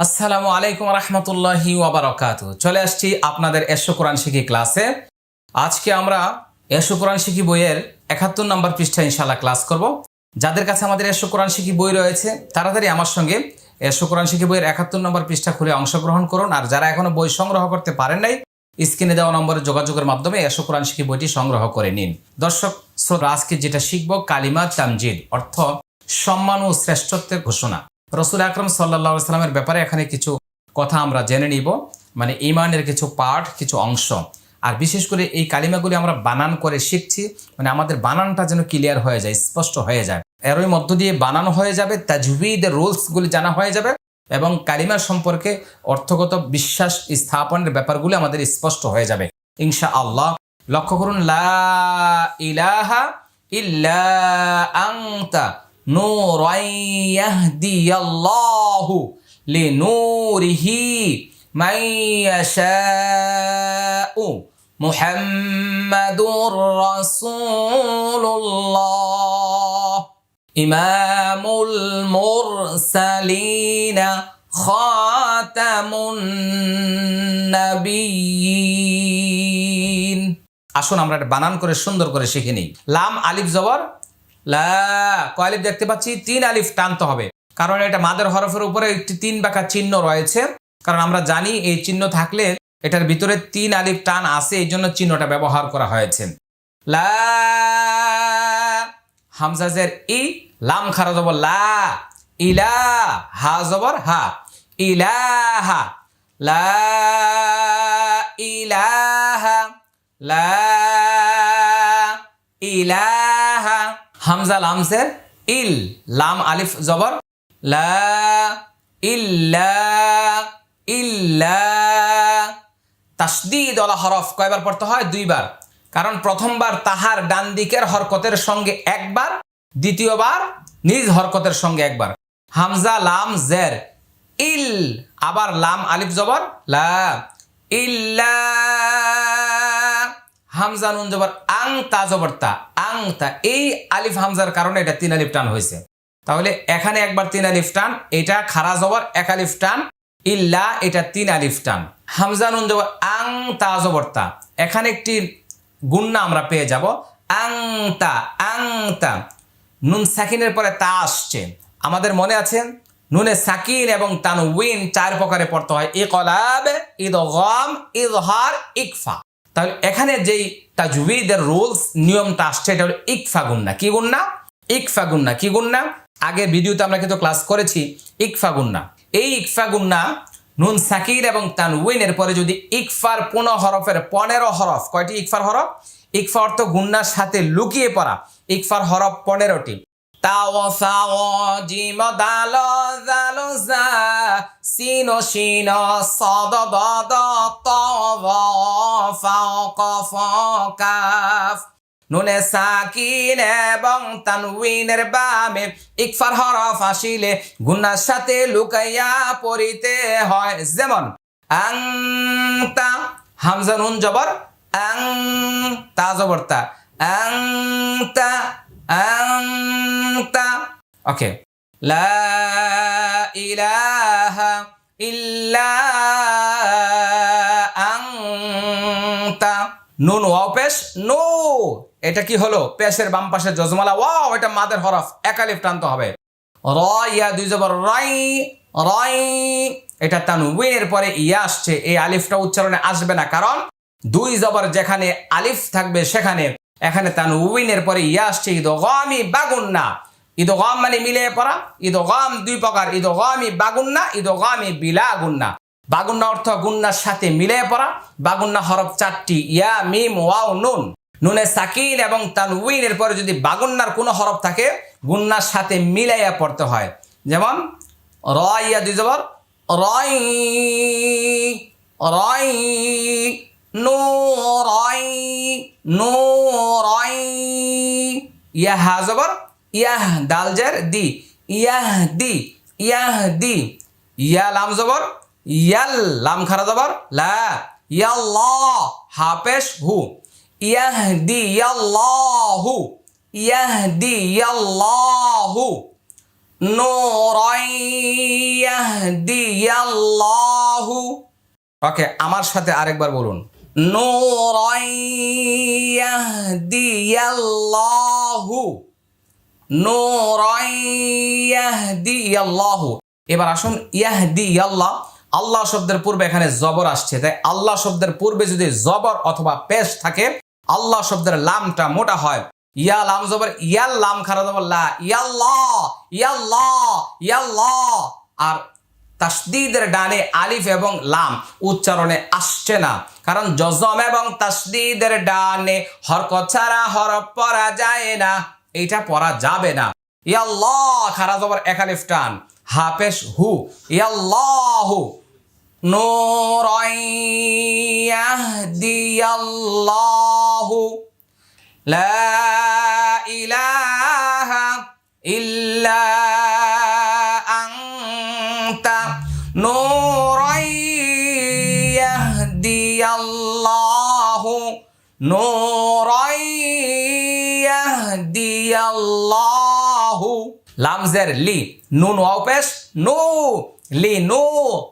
আসসালামু আলাইকুম রহমতুল্লাহি ওয়াবারকাত চলে আসছি আপনাদের এশো কোরআন শিখি ক্লাসে। আজকে আমরা এশো কোরআন শিখি বইয়ের একাত্তর নম্বর পৃষ্ঠা ইনশাল্লাহ ক্লাস করব। যাদের কাছে আমাদের এশো কোরআন শিখি বই রয়েছে তাড়াতাড়ি আমার সঙ্গে এশো কোরআন শিখি বইয়ের একাত্তর নম্বর পৃষ্ঠা খুলে অংশগ্রহণ করুন। আর যারা এখনও বই সংগ্রহ করতে পারেন নাই স্ক্রিনে দেওয়া নম্বরে যোগাযোগের মাধ্যমে এশো কোরআন শিখি বইটি সংগ্রহ করে নিন। দর্শক শ্রোতা, আজকে যেটা শিখব কালিমা তামজিদ অর্থ সম্মান ও শ্রেষ্ঠত্বের ঘোষণা। রসুল আকরম সাল্লা সাল্লামের ব্যাপারে এখানে কিছু কথা আমরা জেনে নিব। মানে ইমানের কিছু পাঠ, কিছু অংশ। আর বিশেষ করে এই কালিমাগুলি আমরা বানান করে শিখছি। মানে আমাদের বানানটা যেন ক্লিয়ার হয়ে যায়, স্পষ্ট হয়ে যায়। এরই মধ্য দিয়ে বানানো হয়ে যাবে তাজবিদের রুলসগুলি জানা হয়ে যাবে এবং কালিমা সম্পর্কে অর্থগত বিশ্বাস স্থাপনের ব্যাপারগুলি আমাদের স্পষ্ট হয়ে যাবে। ইনশা আল্লাহ লক্ষ্য করুন, লা ইলাহা ইল্লা আংতা نورا يهدي الله لنوره من يشاء محمد رسول الله إمام المرسلين خاتم النبيين আসুন আমরা এটা বানান করে সুন্দর করে শিখে নিই লাম আলিফ জবর লা কয় দেখতে পাচ্ছি, তিন আলিফ টানতে হবে। কারণ এটা মাদের হরফের উপরে একটি তিন বাঁকা চিহ্ন রয়েছে। কারণ আমরা জানি এই চিহ্ন থাকলে এটার ভিতরে তিন আলিফ টান আছে, এই জন্য চিহ্নটা ব্যবহার করা হয়েছে। লা ই, লাম খারা জবর লা ইলা হা জবর হা, ইলাহা, লা ইলাহা লা, ইলাহা হামজা লামসের ইল, লাম আলিফ জবর। লা ইল্লা হরফ কয়বার পড়তে হয়? দুইবার। কারণ প্রথমবার তাহার ডান দিকের হরকতের সঙ্গে একবার, দ্বিতীয়বার নিজ হরকতের সঙ্গে একবার। হামজা লাম জের, ইল, আবার লাম আলিফ জবর। লা ইল্লা হামজা নুন জবর আং তা জবর তা, আং তা, এই আলিফ হামজার কারণে এটা তিন আলিফ টান হয়েছে। তাহলে এখানে একবার তিন আলিফ টান, এটা খারা জবর এক আলিফ টান, ইল্লা এটা তিন আলিফ টান। হামজা নুন জবর আং তা জবর তা, এখানে একটি গুন্না আমরা পেয়ে যাব, আং তা আং তা। নুন সাকিনের পরে তা আসছে। আমাদের মনে আছে, নুনে সাকিন এবং তানউইন চার প্রকারে পড়তে হয়, ইকলাব, ইদগম, ইজহার, ইকফা। তাহলে এখানে যেই তাজুবিদের রুলস নিয়মটা আসছে, এটা হলো ইকফা গুন্না কি গুন্না ইকফা গুন্না কি গুন্না আগে ভিডিওতে আমরা কিন্তু ক্লাস করেছি ইকফা গুন্না এই ইকফা গুন্না নুন সাকির এবং তানউইনের পরে যদি ইকফার পুনঃ হরফের পনেরো হরফ, কয়টি ইকফার হরফ? ইকফা অর্থ গুন্নার সাথে লুকিয়ে পড়া। ইকফার হরফ পনেরোটি। তাও সাও জিম দাল জাল জা, সিন সদ দদ ত ফাও কফ কাফ নুনে সাকিন এবং তানউইনের বামে ইকফার হরফ আসিলে গুন্নার সাথে লুকাইয়া পড়িতে হয়। যেমন, আংতা, হামজা নুন জবর আং তা জবর তা আংতা ওকে লা ইলাহা ইল্লা আংতা নুন, ওয়াও, পেশ, নো। এটা কি হলো? পেশের বাম পাশে জজমালা ওয়াও, এটা মাদের হরফ। একালিফ টানতে হবে। র, ইয়া, দুই জবর, রাই রাই। এটা তানউইনের পরে ইয়া আসছে। এই আলিফটা উচ্চারণে আসবে না, কারণ দুই জবর যেখানে আলিফ থাকবে সেখানে এখানে তান তানউইনের পরে ইয়া আসছে ইদগামি বাগুন্না। ইদগাম মানে মিলে পড়া। ইদগাম দুই প্রকার ইদগামি বাগুন্না ইদগামি বিলা গুন্না বাগুন্না অর্থ গুন্নার সাথে মিলে পড়া। বাগুন্না হরফ চারটি, ইয়া, মিম, ওয়াও, নুন। নুনে সাকিন এবং তানউইনের পরে যদি বাগুন্নার কোনো হরফ থাকে, গুন্নার সাথে মিলাইয়া পড়তে হয়। যেমন, র ইয়া দুই জবর, রই রই নো রই নো রই ইয়া হা জবর, ইয়াহ দালজের দি, ইয়াহ দি ইয়াহ দি। ইয়া লাম জবর, ইয়াল লাম খারা জবর, লা ইয়াল্লাহ হাফেশ হু। ইয়াহদি ইয়াল্লাহু ইয়াহদি ইয়াল্লাহু। নূরান ইয়াহদিয়াল্লাহু ওকে, আমার সাথে আরেকবার বলুন। নূরান ইয়াহদিয়াল্লাহু। নূরান ইয়াহদিয়াল্লাহু। এবার আসুন ইয়াহদিয়াল্লাহ, আল্লাহ শব্দের পূর্বে এখানে জবর আসছে। তাই আল্লাহ শব্দের পূর্বে যদি জবর অথবা পেশ থাকে, আল্লাহ শব্দের লামটা মোটা হয়। ইয়া লাম জবর, ইয়াল লাম খারা জবর, লা, ইয়াল্লাহ ইয়াল্লাহ ইয়াল্লাহ। আর তাসদিদের ডানে আলিফ এবং লাম উচ্চারণে আসছে না। কারণ জজম এবং তাসদিদের ডানে হরকত ছাড়া হরফ পড়া যায় না। এটা পড়া যাবে না। ইয়াল্লাহ, খারা জবর একালিফ টান। হাফেশ হু। ইয়াল্লাহু নূরান ইয়াহদিয়াল্লাহু লা নূরান ইয়াহদিয়াল্লাহু, লামজের লি, নুন ওয়াও পেশ, নু, লি নু,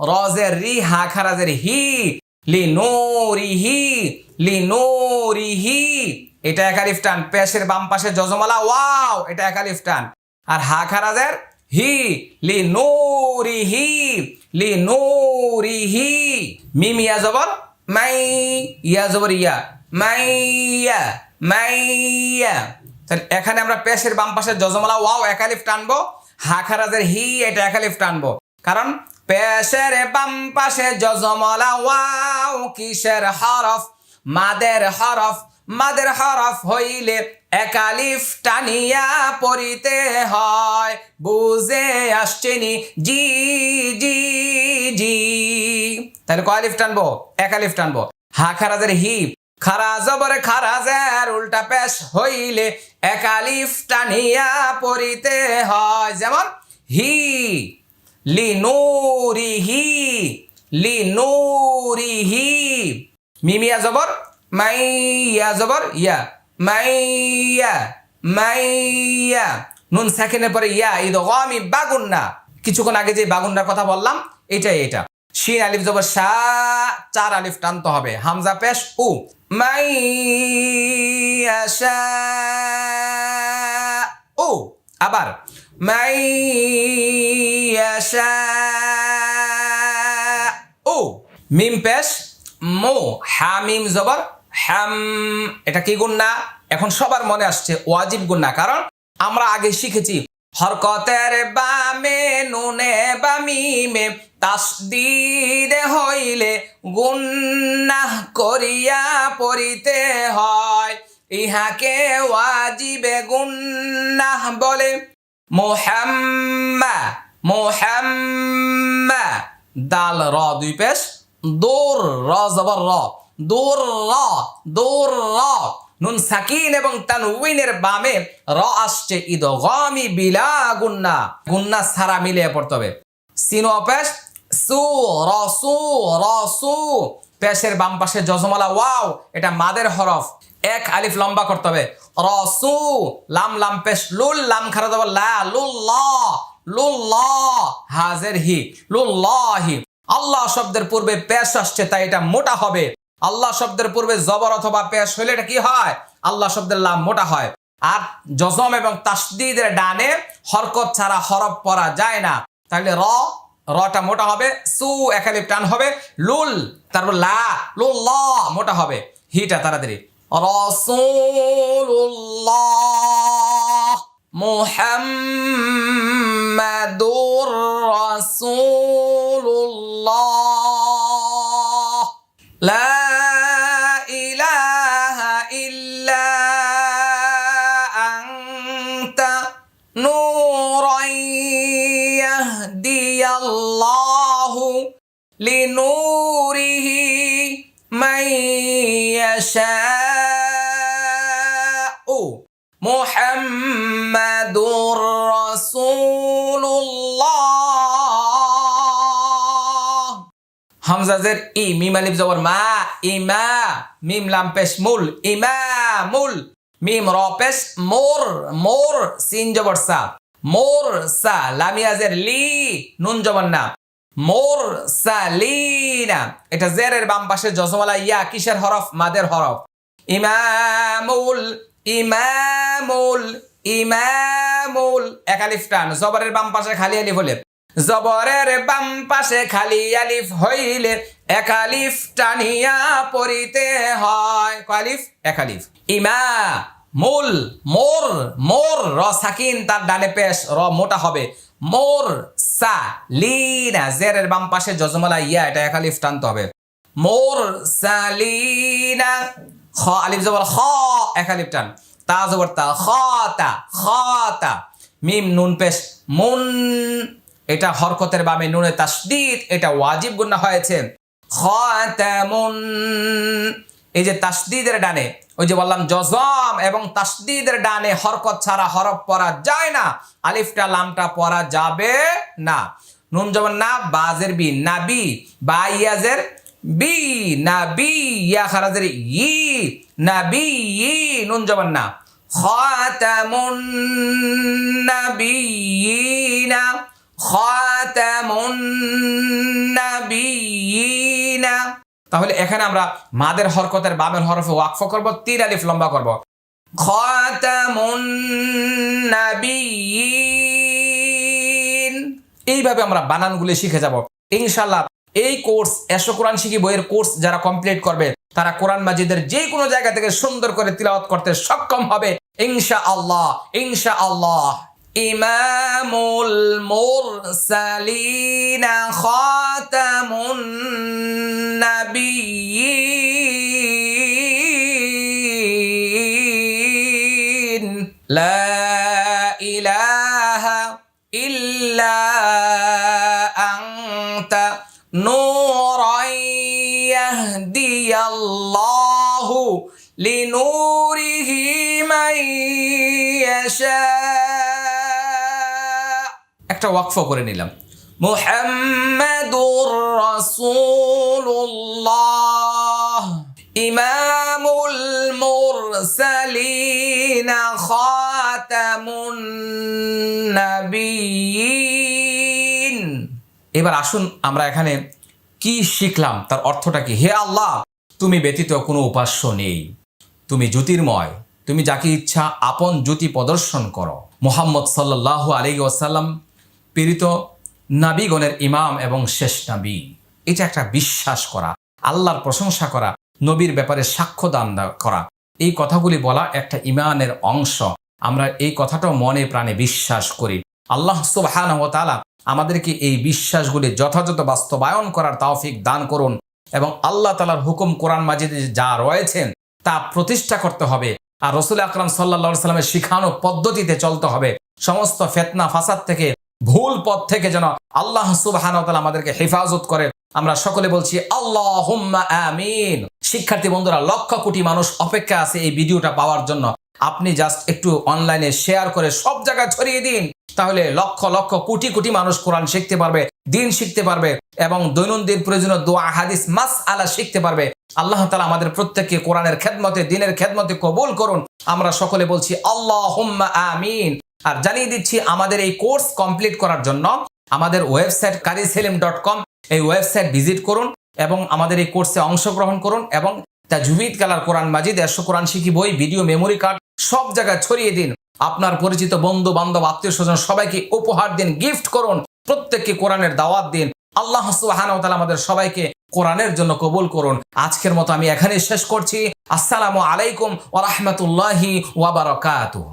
রজের রি, হা খারাজের হি, লি নুরিহি লি নুরিহি এটা একালিফ টান, পেশের বাম পাশে যজমালা, ওয়াও, এটা একালিফ টান। আর হা খারাজের হি, লি নুরিহি লি নুরিহি মিম ইয়া জবর, মাই ইয়া জবর ইয়া। মাইয়া মাইয়া। তাহলে এখানে আমরা পেশের বাম পাশে যজমালা ওয়াও একালিফ টানবো, হাখারাজের হি এটা একালিফ টানবো। কারণ পেশের বাম পাশে যজমালা ওয়াও কিসের হরফ? মাদের হরফ। মাদের হরফ হইলে একালিফ টানিয়া পড়িতে হয়। বুঝে আসছেনি জি জি জি। তাহলে কয়ালিফ টানবো? একালিফ টানবো। হাখারাজের হি। খারা জবরে খারাজের উল্টা পেশ হইলে একালিফ টানিয়া পড়িতে হয়। যেমন, হি লি নুরিহি লি নুরিহি মিমিয়া জবর, মাইয়া জবর, ইয়া, মাইয়া মাইয়া। নুন সেকেন্ডের পরে ইয়া ঈদ গমি বাগুন্না। কিছুক্ষণ আগে যে বাগুন্নার কথা বললাম, এটাই এটা। শিন আলিফ জবর সা, চার আলিফ টানতে হবে। হামজা পেশ উ। মাইয়াশা উ। আবার মাইয়াশা উ। মিম পেশ মো হামিম জবর হ্যাম এটা কি গুন্না? এখন সবার মনে আসছে ওয়াজিব গুন্না, কারণ আমরা আগে শিখেছি, হরকতের বামে নুনে বা মিমে তাসদিদ হইলে গুন্নাহ করিয়া পড়িতে হয়। ইহাকে ওয়াজিবে গুন্নাহ বলে, মোহাম্মা মোহাম্মা, দাল র দুই পেশ, দোর র, জবর র, দোর র দোর র। নুন সাকিন এবং তানউইনের বামে র আসছে ঈদ, গমি বিলা গুন্না। গুন্না সারা মিলিয়ে পড়তে হবে। সিনো পেশ, সু রসু রসু পেশের বাম পাশে জজমালা ওয়াও, এটা মাদের হরফ। এক আলিফ লম্বা করতে হবে। রসু লাম লাম, পেশ, লুল, লাম খারা দেবো লা লুল্লাহ লুল্লাহ হাজের হি লুল্লাহি আল্লাহ শব্দের পূর্বে পেশ আসছে, তাই এটা মোটা হবে। আল্লাহ শব্দের পূর্বে জবর অথবা পেশ হইলে এটা কি হয়? আল্লাহ শব্দের লাম মোটা হয়। আর জজম এবং তাসদিদের ডানে হরকত ছাড়া হরফ পড়া যায় না। তাহলে র, রটা মোটা হবে, সু, একালিপ টান হবে, লুল, তারপর লা, লুল, ল মোটা হবে। হিটা তাড়াতাড়ি। রসুল্লাহ মুহাম্মাদুর রাসূলুল্লাহ। হামজাজের ই, মিম আলিফ জবর, মা, ইমা, মিম লাম পেশ মুল ইমামুল মিম র পেশ মোর মোর, সিন জবর সা, মোর সা, লামিয়াজের লি, নুন জবান না, মোর সালিনা এটা জেরের বাম পাশে জজমালা ইয়া, কিসের হরফ? মাদের হরফ। ইমামুল ইমামুল ইমামুল এক আলিফ টান, জবরের বাম পাশে খালি আলিফ হলে। জবরের বাম পাশে খালি আলিফ হইলে এক আলিফ টানিয়া পড়িতে হয়। কয় আলিফ? এক আলিফ। ইমা, মূল, মোর মোর, র সাকিন, তার ডানে পেশ, র মোটা হবে। মোর, সা লিনা জেরের বাম পাশে জজমালা ইয়া, এটা এক আলিফ টানতে হবে। মোর সালিনা খ, আলিফ জবর খ, এক আলিফ টান। তা জবর তা, খ তা খ, তা। মিম, নুন, পেশ, মুন। এটা হরকতের বামে নুনে তাসদিদ, এটা ওয়াজিব গুন্না হয়েছে। এই যে তাসদিদের ডানে, ওই যে বললাম জজম এবং তাসদিদের ডানে হরকত ছাড়া হরফ পড়া যায় না, আলিফটা লামটা পড়া যাবে না। নুন যেমন না, বাজের বি নাবি বা ইয়াজের বি নাবি ইয়া খারাজের ই নাবি ই নুন যেমন না। খাতামুন নাবিয়িনা খাতামুন নাবিয়িনা তাহলে এখানে আমরা মাদের হরকতের বামের হরফে ওয়াকফ করব, তিন আলিফ লম্বা করব। এইভাবে আমরা বানানগুলি শিখে যাব। ইনশাল্লাহ এই কোর্স এসো কোরআন শিখি বইয়ের কোর্স যারা কমপ্লিট করবে, তারা কোরআন মাজিদের যে কোনো জায়গা থেকে সুন্দর করে তিলাওয়াত করতে সক্ষম হবে। ইনশা আল্লাহ ইনশা আল্লাহ ইমামুল মুরসালিনা খাতামুন নাবিয়িন লা ইলাহা ইল্লা আনতা নূরান ইয়াহদিয়াল্লাহু লিনূরিহি মান ইয়াশা একটা ওয়াকফ করে নিলাম। মুহাম্মাদুর রাসূলুল্লাহ, ইমামুল মুরসালিন খাতামুন নাবিয়িন। এবার আসুন আমরা এখানে কি শিখলাম, তার অর্থটা কি? হে আল্লাহ, তুমি ব্যতীত কোনো উপাস্য নেই। তুমি জ্যোতির্ময়, তুমি যাকে ইচ্ছা আপন জ্যোতি প্রদর্শন করো। মোহাম্মদ সাল্লাহ আলী ওসাল্লাম প্রেরিত নাবিগণের ইমাম এবং শেষ নাবি। এটা একটা বিশ্বাস করা, আল্লাহর প্রশংসা করা, নবীর ব্যাপারে সাক্ষ্য দান করা। এই কথাগুলি বলা একটা ইমানের অংশ। আমরা এই কথাটাও মনে প্রাণে বিশ্বাস করি। আল্লাহ সুবহান আমাদেরকে এই বিশ্বাসগুলি যথাযথ বাস্তবায়ন করার তাওফিক দান করুন এবং আল্লাহ তালার হুকুম কোরআন মাজিদে যা রয়েছেন তা প্রতিষ্ঠা করতে হবে আর রসুল আকরাম সাল্লা সাল্লামের শিখানো পদ্ধতিতে চলতে হবে। সমস্ত ফেতনা, ফাসাদ থেকে ভুল পথ থেকে যেন আল্লাহ সুবাহান আমাদেরকে হেফাজত করে। আমরা সকলে বলছি আল্লাহ আমিন। শিক্ষার্থী বন্ধুরা, লক্ষ কোটি মানুষ অপেক্ষা আছে এই ভিডিওটা পাওয়ার জন্য। আপনি জাস্ট একটু অনলাইনে শেয়ার করে সব জায়গায় ছড়িয়ে দিন, তাহলে লক্ষ লক্ষ, কোটি কোটি মানুষ কোরআন শিখতে পারবে, দিন শিখতে পারবে এবং দৈনন্দিন প্রয়োজনীয় দোয়া, হাদিস মাস আলা শিখতে পারবে। আল্লাহ তালা আমাদের প্রত্যেককে কোরআনের খেদমতে, দিনের খেদমতে কবুল করুন। আমরা সকলে বলছি আল্লাহ আমিন। আর জানিয়ে দিচ্ছি আমাদের এই কোর্স কমপ্লিট করার জন্য আমাদের ওয়েবসাইট কারিসেলিম ডট কম, এই ওয়েবসাইট ভিজিট করুন এবং আমাদের এই কোর্সে অংশগ্রহণ করুন এবং তা জুবিদ কালার কোরআন মাজিদ, একশো কোরআন শিখি বই, ভিডিও মেমোরি কার্ড সব জায়গায় ছড়িয়ে দিন। আপনার পরিচিত বন্ধু, বান্ধব, আত্মীয় স্বজন সবাইকে উপহার দিন গিফট করুন, প্রত্যেককে কোরআনের দাওয়াত দিন। আল্লাহ সুবাহান আমাদের সবাইকে কোরআনের জন্য কবুল করুন। আজকের মতো আমি এখানে শেষ করছি। আসসালামু আলাইকুম ওরহমতুল্লাহি ওয়াবারকাতুহ